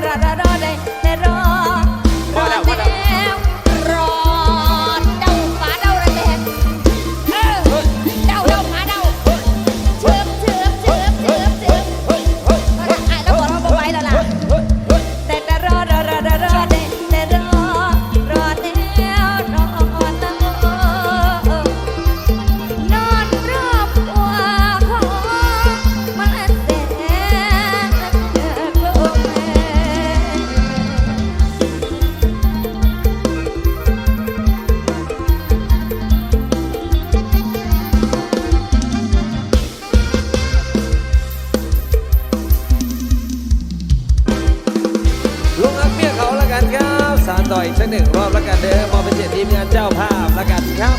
ra ra อีกสักหนึ่งรอบแล้วกันเด้อมอบเป็นเกียรติทีมงานเจ้าภาพแล้วกันครับ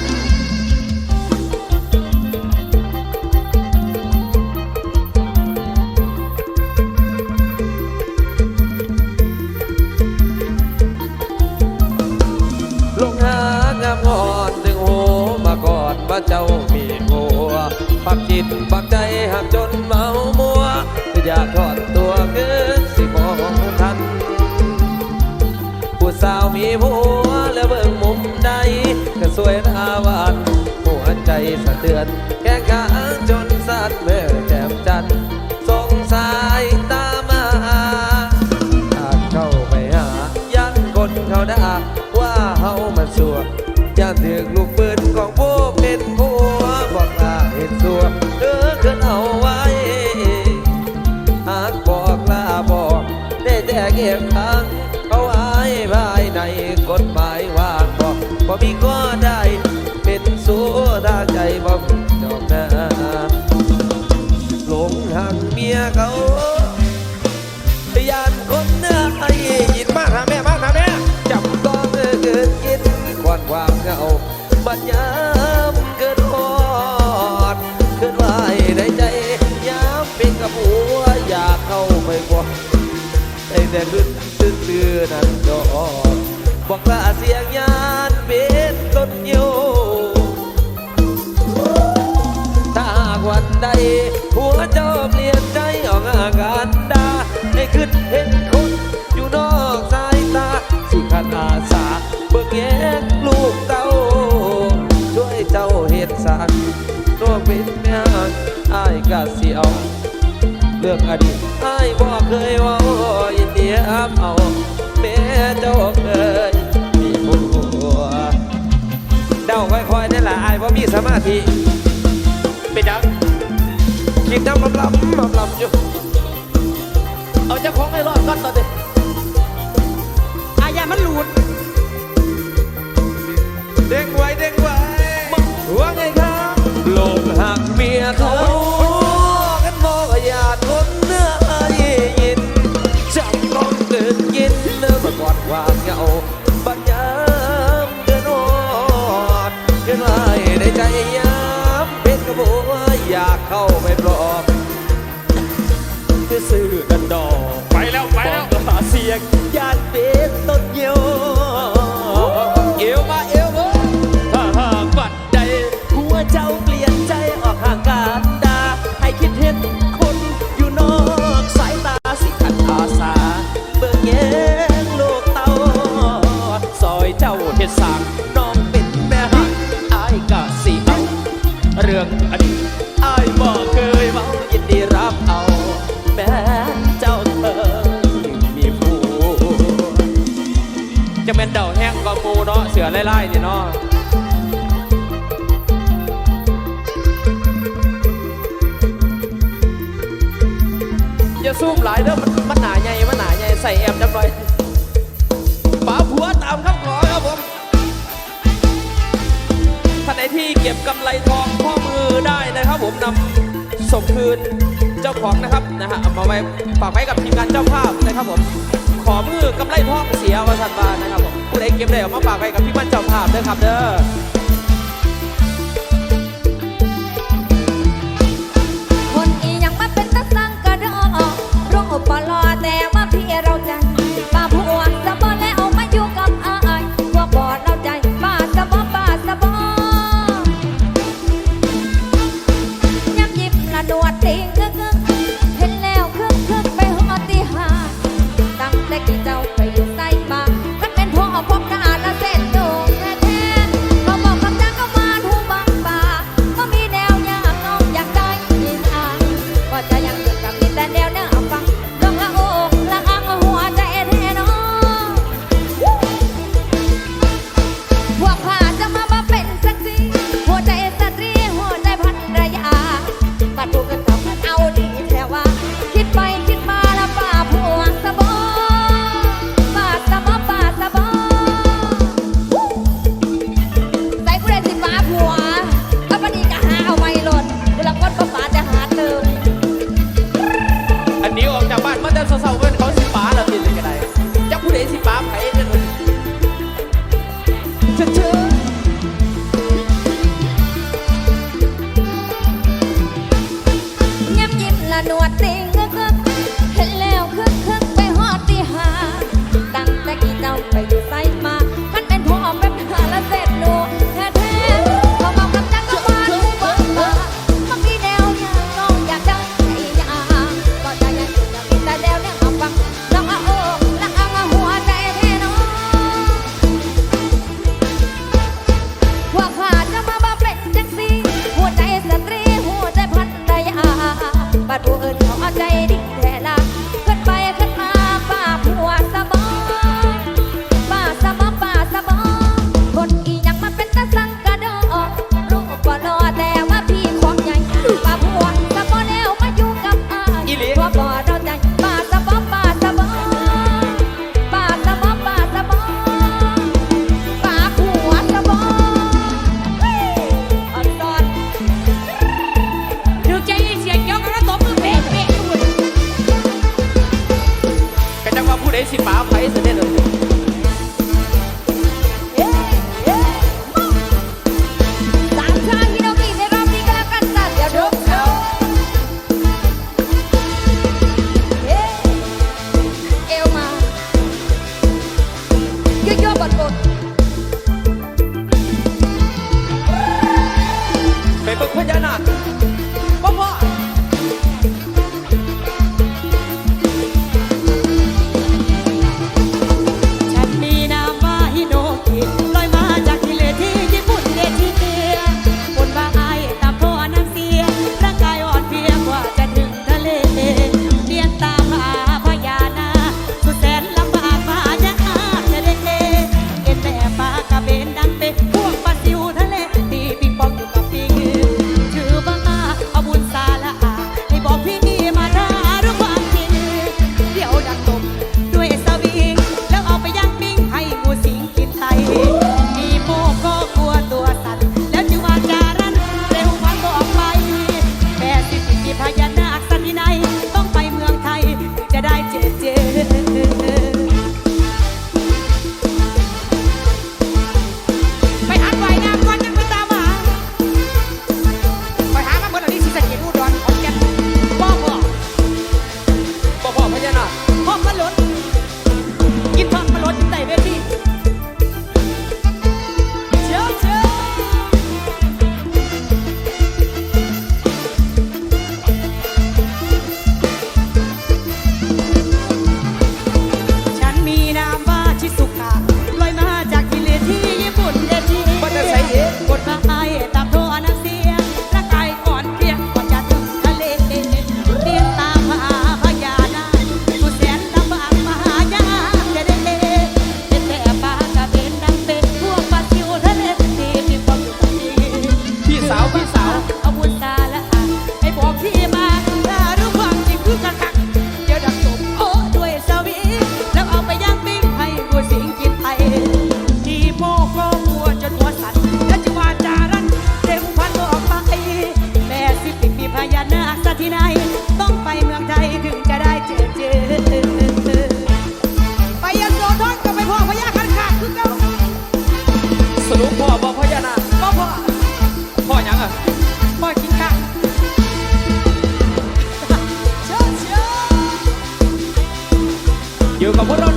ลงหางามงอนถึงโหมากอนว่าเจ้ามีหัวปักจิตปักใจหักจนเมามัวอยาก มีผัวแล้วเบิ่งมุมใดก็สวยราวานหัวใจสะเทือน แก้กางจนสัตว์เมื่อแจ่มจันทร์สงสายตามาอาจเข้าไปหา ยันคนเขาด่าว่าเฮามาสัวย่านถึกลูกปืนของพวก ได้แต่ขึ้นตื้อนั่นดอกบอกลาเสียงยานเป็นต้นโยถ้าหากวันใด หัวเจ้าเปลี่ยนใจออกอาการดาให้ขึ้นเห็นคนอยู่นอกสายตา สิขันอาสาเบิกแยกลูกเต้า ช่วยเจ้าเหตุสารตัวเป็นแม่ฮักอายกะสิเอาเรื่องอดีตอายบ่เคยว่า ยินดีรับเอาแม่เจ้าเคยมีผัวเดาค่อยๆนี่แหละอายว่ามีสมาธิเป็นยังกินน้ำลำลำลำลำอยู่เอาเจ้าของให้รอดก่อนตอนนี้ เจ้าเฮ็ดสางน้องเป็นแม่หักอายกะสิเอาเรื่องอดีตอายบอกเคยเว้ายินดีรับเอาแม้เจ้าเคยมีผัวจะเป็นเดาแห้งกว่ามูเนาะเสือไล่ๆนี่เนาะอย่าซูมหลายเด้อมันมันหนาใหญ่มันหนาใหญ่ใส่แอมจังเลย ที่เก็บกำไรทองข้อมือได้นะครับ ผมนำส่งคืนเจ้าของนะครับนะฮะเอามาไว้ฝากไว้กับทีมงานเจ้าภาพนะครับผมขอมือกำไรทองเสียวันธันวานะครับผมผู้ใดเก็บได้เอามาฝากไว้กับทีมงานเจ้าภาพเด้อครับเด้อคนอียังมาเป็นตะสังกระดอกรูปปลอแต่ว่าพี่เราจป้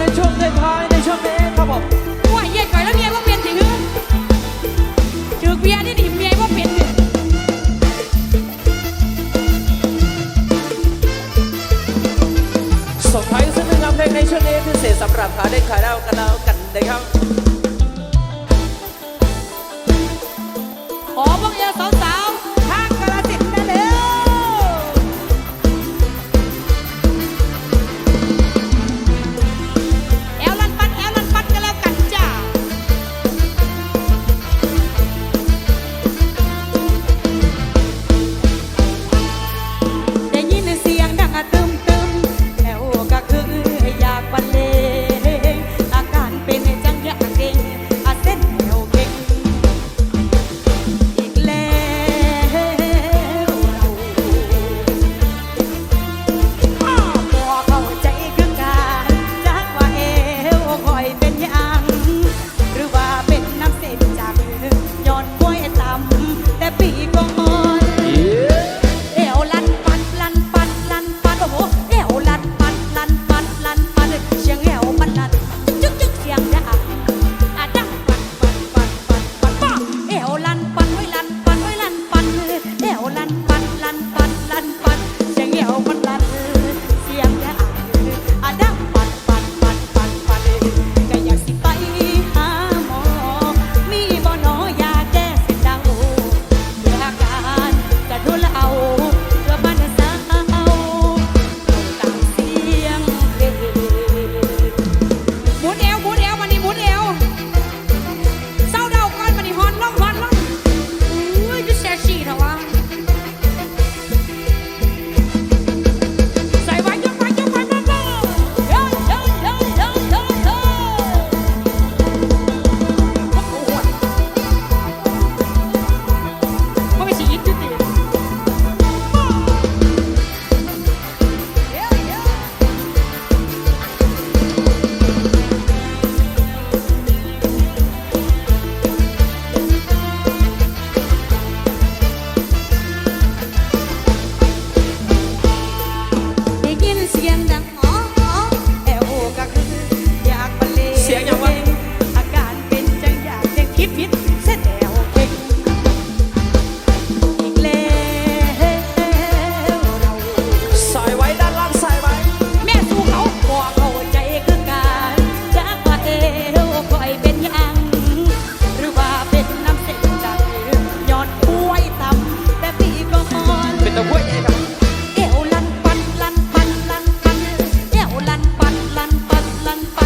ในช่วงท้ายในช่วงนี้ครับผม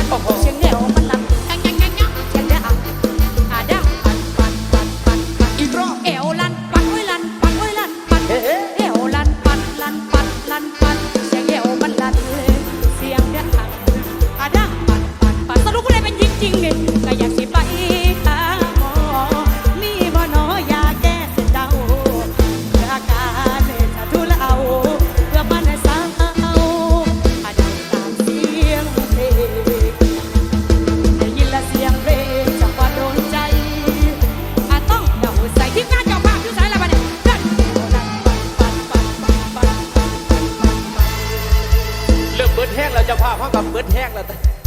哦 哦